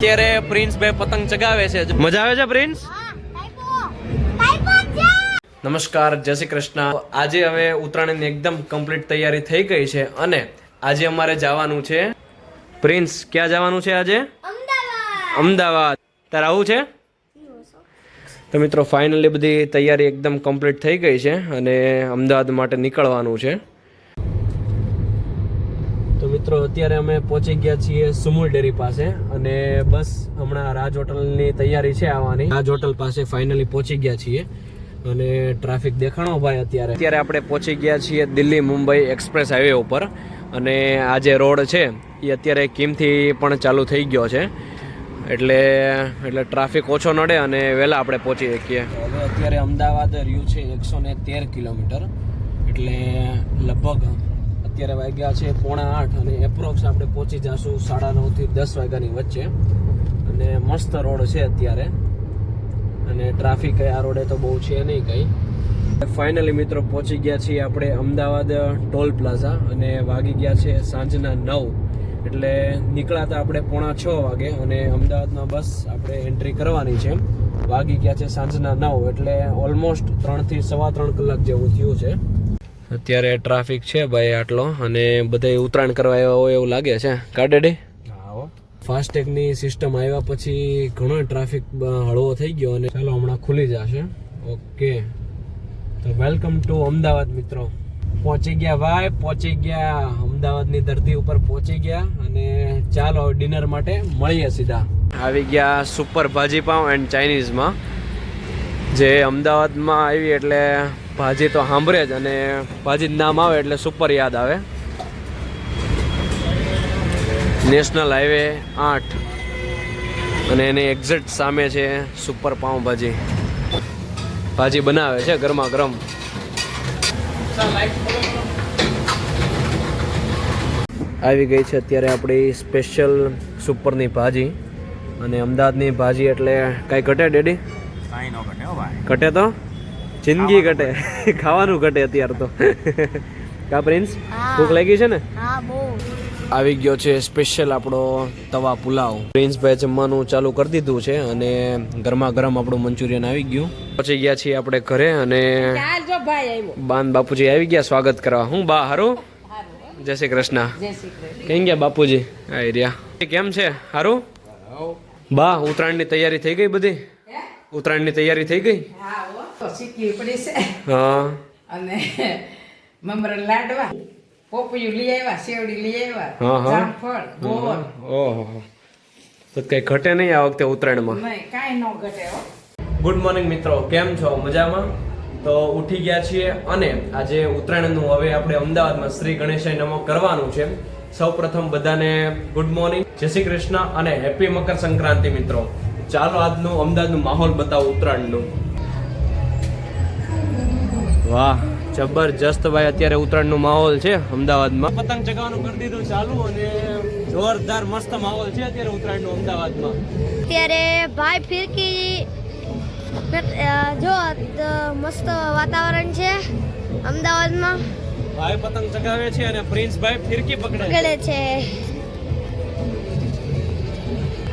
અત્યારે પ્રિન્સ બે પતંગ ચગાવે છે. મજા આવે છે પ્રિન્સ? નમસ્કાર જય શ્રી કૃષ્ણ. આજે હવે ઉત્તરાયણની એકદમ કમ્પ્લીટ તૈયારી થઈ ગઈ છે અને આજે અમારે જવાનું છે. પ્રિન્સ ક્યાં જવાનું છે આજે? અમદાવાદ. તારે આવું છે? તો મિત્રો ફાઇનલી બધી તૈયારી એકદમ કમ્પ્લીટ થઈ ગઈ છે અને અમદાવાદ માટે નીકળવાનું છે. તો મિત્રો, અત્યારે અમે પહોંચી ગયા છીએ સુમુલ ડેરી પાસે અને બસ હમણાં રાજ હોટલની તૈયારી છે આવવાની. રાજ હોટલ પાસે ફાઇનલી પહોંચી ગયા છીએ અને ટ્રાફિક દેખાણો ભાઈ અત્યારે. અત્યારે આપણે પહોંચી ગયા છીએ દિલ્હી મુંબઈ એક્સપ્રેસ હાઈવે ઉપર અને આ જે રોડ છે, એ અત્યારે કિમથી પણ ચાલુ થઈ ગયો છે. એટલે એટલે ટ્રાફિક ઓછો નડે અને વહેલા આપણે પહોંચી શકીએ. હવે અત્યારે અમદાવાદ રહ્યું છે એકસો ને તેર કિલોમીટર. એટલે લગભગ અત્યારે વાગ્યા છે, પોણા આઠ અને એપ્રોક્સ આપણે પહોંચી જશું સાડા નવથી દસ વાગ્યાની વચ્ચે. અને મસ્ત રોડ છે અત્યારે. અને ટ્રાફિક આ રોડે તો બહુ છે નહીં કંઈ. ફાઇનલી મિત્રો પહોંચી ગયા છીએ આપણે અમદાવાદ ટોલ પ્લાઝા અને વાગી ગયા છે સાંજના નવ. એટલે નીકળ્યા હતા આપણે પોણા છ વાગે અને અમદાવાદમાં બસ આપણે એન્ટ્રી કરવાની છે. વાગી ગયા છે સાંજના નવ, એટલે ઓલમોસ્ટ ત્રણથી સવા ત્રણ કલાક જેવું થયું છે. અત્યારે ટ્રાફિક છે ભાઈ આટલો અને બધા ઉતરાણ કરવા આવ્યા હોય એવું લાગે છે. કાઢેડી ફાસ્ટેગની સિસ્ટમ આવ્યા પછી ઘણો ટ્રાફિક હળવો થઈ ગયો અને ચાલો હમણાં ખુલી જશે. ઓકે તો વેલકમ ટુ અમદાવાદ મિત્રો. પહોંચી ગયા ભાઈ પહોંચી ગયા. અમદાવાદની ધરતી ઉપર પહોંચી ગયા અને ચાલો ડિનર માટે મળીએ સીધા. આવી ગયા સુપર ભાજી પાઉં એન્ડ ચાઇનીઝમાં જે અમદાવાદમાં આવી એટલે ભાજી તો સાંભળે જ અને ભાજી નામ આવે એટલે સુપર યાદ આવે. નેશનલ હાઈવે આઠ. અને એની એક્ઝેક્ટ સામે છે સુપર પાઉંભાજી ભાજી. બનાવે છે ગરમા ગરમ. આવી ગઈ છે અત્યારે આપણી સ્પેશિયલ સુપરની ભાજી. અને અમદાવાદની ભાજી એટલે કાંઈ ઘટે ડેડી? કાંઈ ન ઘટે ભાઈ. ઘટે તો? જિંદગી ઘટે. ખાવાનું ઘટે અત્યારે તો. કા પ્રિન્સ? ભૂખ લાગી છે ને? હા બહુ. આવી ગયો છે સ્પેશિયલ આપણો તવા પુલાવ. પ્રિન્સભાઈ જમવાનું ચાલુ કરી દીધું છે અને ગરમા ગરમ આપણું મંચુરિયન આવી ગયું. પહોંચી ગયા છીએ આપણે ઘરે અને ચાલ જો ભાઈ આવ્યો બાન બાપુજી આવી ગયા સ્વાગત કરવા. હું બા હારું? જય શ્રી કૃષ્ણ. કેમ ગયા બાપુજી? આવી રહ્યા. કેમ છે? હારું? બા ઉત્તરાયણની તૈયારી થઈ ગઈ બધી? ઉત્તરાયણની તૈયારી થઈ ગઈ? શીખવી પડી છે. હા. અને મમરા લાડવા. પોપયું લઈ આવ્યા શેવડી લઈ આવ્યા જામફળ ગોળ. ઓહો તો કઈ ઘટે નહીં આ વખતે ઉત્તરાયણમાં? નહીં કાંઈ ન ઘટે હો. ગુડ મોર્નિંગ મિત્રો. કેમ છો? મજામાં? તો ઉઠી ગયા છીએ અને આજે ઉત્તરાયણનું હવે આપણે અમદાવાદમાં શ્રી ગણેશાય નમો કરવાનું છે. સૌ પ્રથમ બધાને ગુડ મોર્નિંગ જય શ્રી કૃષ્ણ અને હેપી મકર સંક્રાંતિ મિત્રો. ચાલો આજનું અમદાવાદનું માહોલ બતાવો ઉત્તરાયણનું. વાહ જબરજસ્ત ભાઈ અત્યારે ઉત્તરાયણનું માહોલ છે અમદાવાદમાં. પતંગ ચગાવવાનું કરી દીધું ચાલુ અને જોરદાર મસ્ત માહોલ છે અત્યારે ઉત્તરાયણનું અમદાવાદમાં. અત્યારે ભાઈ ફિરકી જો મસ્ત વાતાવરણ છે અમદાવાદમાં. ભાઈ પતંગ ચગાવે છે અને પ્રિન્સ ભાઈ ફિરકી પકડે છે. પકડે છે.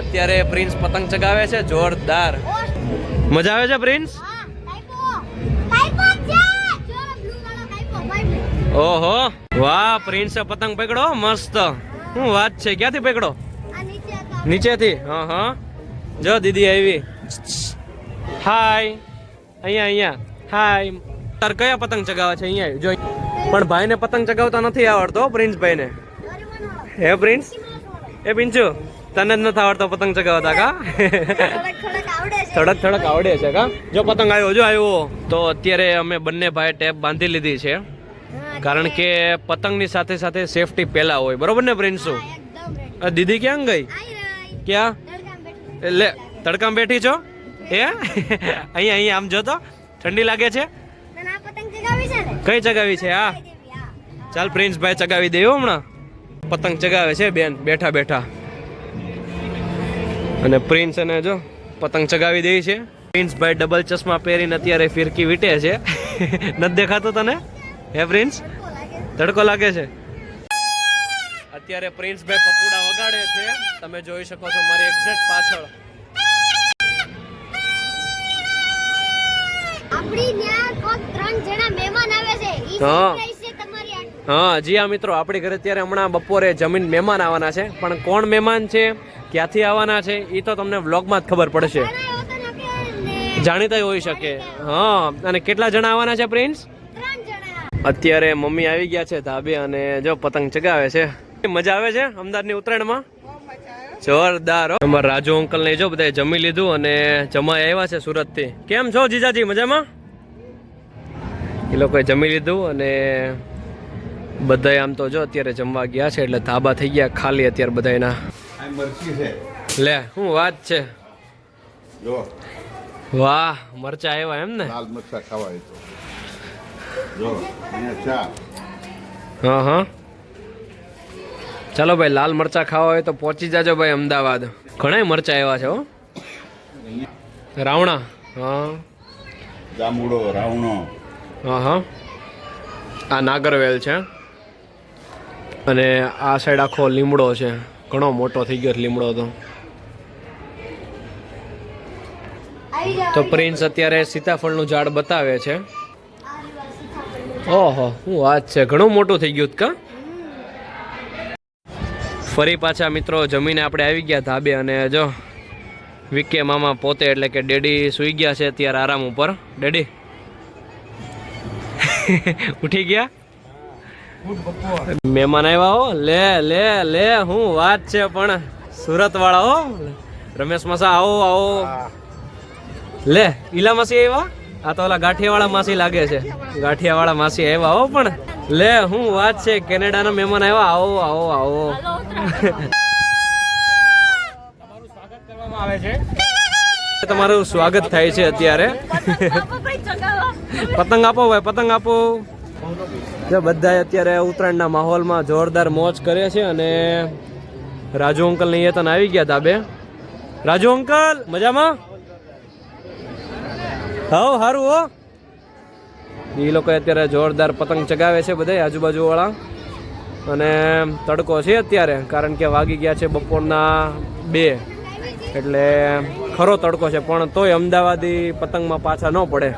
અત્યારે પ્રિન્સ પતંગ ચગાવે છે જોરદાર. મજા આવે છે પ્રિન્સ? ઓહો વાહ પ્રિન્સ પતંગ પકડો મસ્ત. શું વાત છે ક્યાંથી પકડો? નીચેથી. હા હા જો દીદી આવી. હાય અહીંયા અહીંયા. હાય તાર કયા પતંગ ચગાવે છે? અહીંયા. જો પણ ભાઈને પતંગ ચગાવતા નથી આવડતો પ્રિન્સ ભાઈને હે પ્રિન્સ? એ પિંચુ તને જ નથી આવડતો પતંગ ચગાવતા કા? થોડક થોડક આવડે છે. કા? જો પતંગ આવ્યો જો આવ્યો. તો અત્યારે અમે બંને ભાઈ ટેપ બાંધી લીધી છે. કારણ કે પતંગની સાથે સાથે સેફટી પહેલા હોય. બરોબર ને પ્રિન્સુ દીદી ક્યાં ગઈ? ક્યાં? એટલે તડકામાં બેઠી છો? એ અહીંયા અહીંયા આમ જો તો. ઠંડી લાગે છે? કઈ ચગાવી છે? આ ચાલ પ્રિન્સભાઈ ચગાવી દેવો હમણાં. પતંગ ચગાવે છે બેન. બેઠા બેઠા. અને પ્રિન્સ અને જો પતંગ ચગાવી દે છે. પ્રિન્સભાઈ ડબલ ચશ્મા પહેરીને અત્યારે ફિરકી વીટે છે. નથી દેખાતો તને? હે પ્રિન્સ તડકો લાગે છે. અત્યારે પ્રિન્સભાઈ પપુડા વગાડે છે. તમે જોઈ શકો છો મારી એક્ઝેક્ટ પાછળ. આપણી ત્યાં કોક ત્રણ જણા મહેમાન આવે છે. ઈ હા. આ. જી હા મિત્રો આપણી ઘરે અત્યારે હમણાં બપોરે જમીન મહેમાન આવવાના છે. પણ કોણ મહેમાન છે? ક્યાંથી આવવાના છે? એ તો તમને વ્લોગમાં જ ખબર પડશે. જાણીતા હોઈ શકે. હા અને કેટલા જણા આવવાના છે પ્રિન્સ? અત્યારે મમ્મી આવી ગયા છે ધાબે અને જો પતંગ ચગાવે છે. મજા આવે છે અમદાવાદની ઉત્તરાયણમાં? જોરદાર. અમારા રાજુ અંકલ ને જો બધા જમી લીધું અને જમાઈ આવ્યા છે સુરતથી કેમ છો જીજાજી મજામાં? એ લોકોએ જમી લીધું અને બધા આમ તો જો અત્યારે જમવા ગયા છે એટલે ધાબા થઈ ગયા ખાલી અત્યારે બધા એના. લે શું વાત છે? જો. વાહ મરચા આવ્યા એમ ને? લાલ મરચા ખાવા જો અહીંયા ચા. હા હા. ચાલો ભાઈ લાલ મરચા ખાવા હોય તો પહોંચી જાજો ભાઈ અમદાવાદ. ઘણા મરચા એવા છે હો. રાવણા હા. જાંબુડો રાવણો. હા હા. આ નાગરવેલ છે. અને આ સાઈડ આખો લીમડો છે. ઘણો મોટો થઈ ગયો લીમડો તો. તો પ્રિન્સ અત્યારે સીતાફળનું ઝાડ બતાવે છે. ઓહો શું વાત છે? ઘણું મોટું થઈ ગયું કા? ફરી પાછા મિત્રો જમીને આપણે આવી ગયા ધાબે અને જો વિકે મામા પોતે એટલે કે ડેડી સૂઈ ગયા છે અત્યારે આરામ ઉપર. ડેડી? ઉઠી ગયા? મહેમાન આવ્યા હો? લે લે લે હું વાત છે પણ? સુરત વાળા હો? રમેશ મસા આવો આવો. લે ઈલા મસી આવ્યા? આ તો ઓલા ગાંઠિયાવાળા માસી લાગે છે. ગાંઠિયાવાળા માસી આવ્યા હો પણ. લે, હું વાત છે, કેનેડાના મહેમાન આવ્યા. આવો આવો આવો. તમારું સ્વાગત થાય છે અત્યારે. પતંગ આપો ભાઈ, પતંગ આપો. જો બધા અત્યારે ઉત્તરાયણના માહોલમાં જોરદાર મોજ કરે છે અને રાજુ અંકલ ને એ આવી ગયા ધાબે રાજુ અંકલ, મજામાં? હાવ સારું હો. એ લોકો અત્યારે જોરદાર પતંગ ચગાવે છે બધા આજુબાજુ વાળા અને તડકો છે અત્યારે, કારણ કે વાગી ગયા છે બપોરના બે. એટલે ખરો તડકો છે, પણ તોય અમદાવાદી પતંગમાં પાછા ન પડે.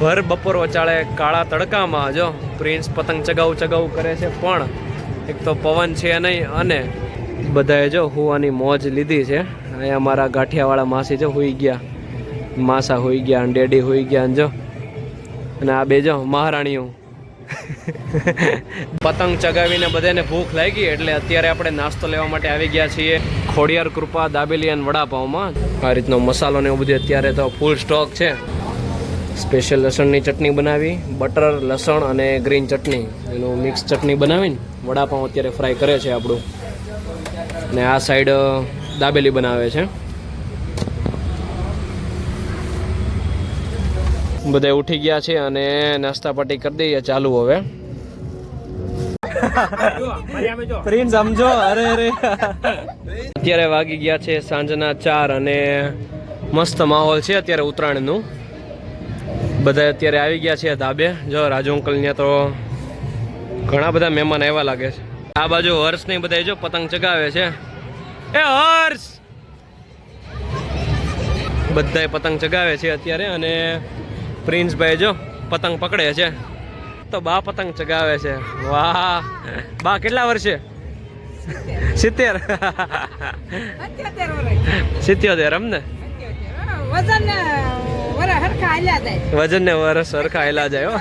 ભર બપોર વચાળે કાળા તડકામાં, જો પ્રિન્સ પતંગ ચગાવું ચગાવું કરે છે, પણ એક તો પવન છે નહીં, અને બધાએ જો હુવાની મોજ લીધી છે. અહીંયા અમારા ગાંઠિયાવાળા માસી જો હોઈ ગયા. માસા હોઈ ગયા અને ડેડી હોઈ ગયા અને જો. અને આ બે જો મહારાણીઓ. પતંગ ચગાવીને બધાને ભૂખ લાગી એટલે અત્યારે આપણે નાસ્તો લેવા માટે આવી ગયા છીએ ખોડિયાર કૃપા દાબેલી અને વડાપાઉંમાં આ રીતનો મસાલો ને એવું બધું અત્યારે તો ફૂલ સ્ટોક છે. સ્પેશિયલ લસણની ચટણી બનાવી બટર લસણ અને ગ્રીન ચટણી. એનું મિક્સ ચટણી બનાવીને વડાપાઉં અત્યારે ફ્રાય કરે છે આપણું. ને આ સાઈડ દાબેલી બનાવે છે. બધા ઉઠી ગયા છે અને નાસ્તા પાટી કરી દઈએ ચાલુ હવે. પ્રિન્સ સમજો. અરે અરે. અત્યારે વાગી ગયા છે સાંજના ચાર અને મસ્ત માહોલ છે અત્યારે ઉત્તરાયણનું. બધા અત્યારે આવી ગયા છે ધાબે. જો રાજુ અંકલ ત્યાં તો ઘણા બધા મહેમાન આવ્યા લાગે છે. આ બાજુ હર્ષ ને બધા જો પતંગ ચગાવે છે. એ હર્ષ! બધાય પતંગ ચગાવે છે અત્યારે અને પ્રિન્સભાઈ જો પતંગ પકડે છે. તો બા પતંગ ચગાવે છે. વાહ! બા કેટલા વર્ષે? સિત્તેર. સિત્યોતેર અમને વજન ને વરસ સરખા હેલા જાય.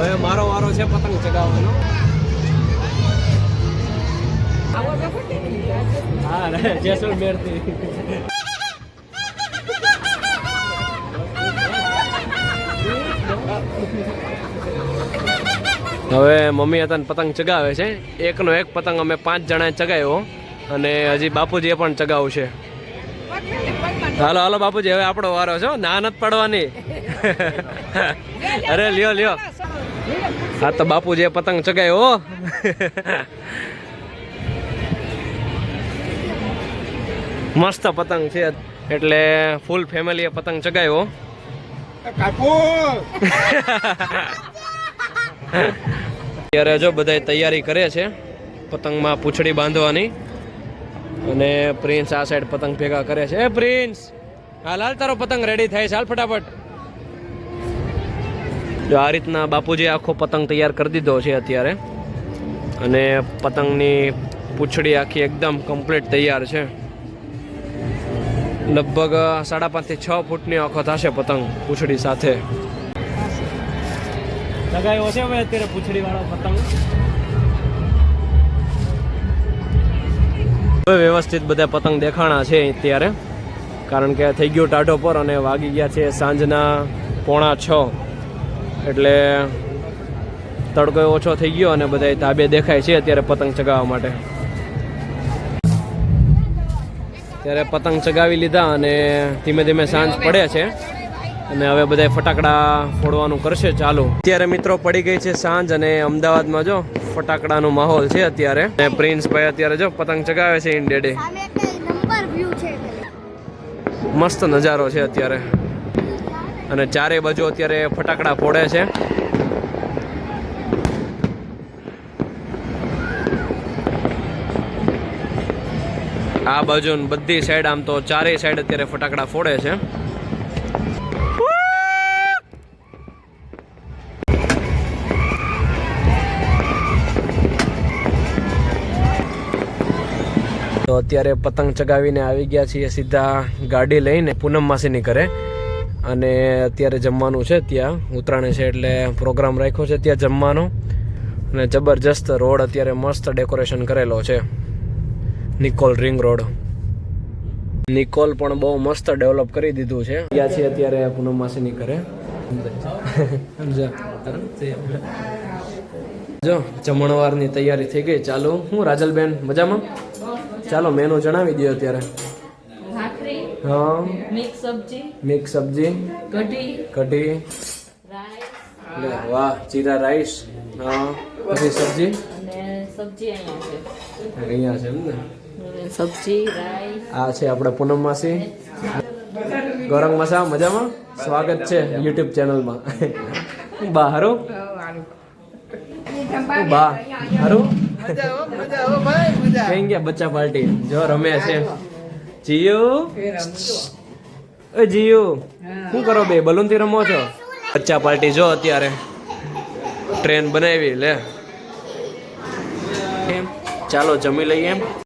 હવે મારો વારો છે પતંગ ચગાવવાનો? હા, રે, જેસલમેરથી. હવે મમ્મી હતા પતંગ ચગાવે છે. એકનો એક પતંગ અમે પાંચ જણાએ ચગાવ્યો અને હજી બાપુજીએ પણ ચગાવશે. હાલો હાલો બાપુજી, હવે આપણો વારો છો. ના, નથી પડવાની. અરે, લ્યો લ્યો. હા તો બાપુજીએ પતંગ ચગાયો હો. મસ્ત પતંગ છે. એટલે ફૂલ ફેમિલીએ પતંગ ચગાયો. અત્યારે જો બધા તૈયારી કરે છે પતંગમાં પૂંછડી બાંધવાની. અને પ્રિન્સ આ સાઈડ પતંગ ભેગા કરે છે. એ પ્રિન્સ હાલ હાલ તારો પતંગ રેડી થાય છે. હાલ ફટાફટ. જો આ રીતના બાપુજી આખો પતંગ તૈયાર કરી દીધો છે અત્યારે. અને પતંગની પૂંછડી આખી એકદમ કમ્પ્લીટ તૈયાર છે. લગભગ સાડા પાંચથી છ ફૂટની આખો થશે પતંગ પૂંછડી સાથે. લગાવ્યો છે હવે અત્યારે પૂંછડી વાળો પતંગ. હવે વ્યવસ્થિત બધા પતંગ દેખાણા છે અત્યારે. કારણ કે થઈ ગયું ટાઢો પર અને વાગી ગયા છે સાંજના પોણા છ. એટલે તડકો ઓછો થઈ ગયો અને બધા ધાબે દેખાય છે અત્યારે પતંગ ચગાવવા માટે. ત્યારે પતંગ ચગાવી લીધા અને ધીમે ધીમે સાંજ પડે છે. અને હવે બધા ફટાકડા ફોડવાનું કરશે ચાલુ. અત્યારે મિત્રો પડી ગઈ છે સાંજ અને અમદાવાદમાં જો ફટાકડાનો માહોલ છે અત્યારે. અને પ્રિન્સભાઈ અત્યારે જો પતંગ ચગાવે છે ઇન્ડિયા મસ્ત નજારો છે અત્યારે. અને ચારે બાજુ અત્યારે ફટાકડા ફોડે છે. આ બાજુ બધી સાઈડ આમ તો ચારેય સાઈડ અત્યારે ફટાકડા ફોડે છે. તો અત્યારે પતંગ ચગાવીને આવી ગયા છીએ સીધા ગાડી લઈને પૂનમ માસીની ઘરે. અને અત્યારે જમવાનું છે ત્યાં. ઉત્તરાયણ છે એટલે પ્રોગ્રામ રાખ્યો છે ત્યાં જમવાનો. અને જબરજસ્ત રોડ અત્યારે મસ્ત ડેકોરેશન કરેલો છે. Nikol ring road. નિકોલ પણ બહુ મસ્ત ડેવલપ કરી દીધું છે. ત્યાં છે અત્યારે પૂનમ માસીની ઘરે. જો, જમણવારની તૈયારી થઈ ગઈ. ચાલો, હું રાજલબેન, મજામાં? ચાલો, મેનુ જણાવી દો અત્યારે. ભાખરી હા મિક્સ સબ્જી મિક્સ સબ્જી કઢી કઢી રાઈસ વાહ જીરા રાઈસ હા પછી સબ્જી અને સબ્જી અહીંયા છે। અહીંયા છે એમ સબ્જી રાઈસ। આ છે આપણે પૂનમ માસી ગૌરંગ મસા મજામાં? સ્વાગત છે યુટ્યુબ ચેનલમાં। બા હારું? હું બા હારું કઈ ગયા બચ્ચા પાર્ટી? જો રમે છે. જીયુ? એ જીયુ શું કરો બે? બલૂનથી રમો છો? બચ્ચા પાર્ટી જો અત્યારે. ટ્રેન બનાવી લે. એમ ચાલો જમી લઈએ. એમ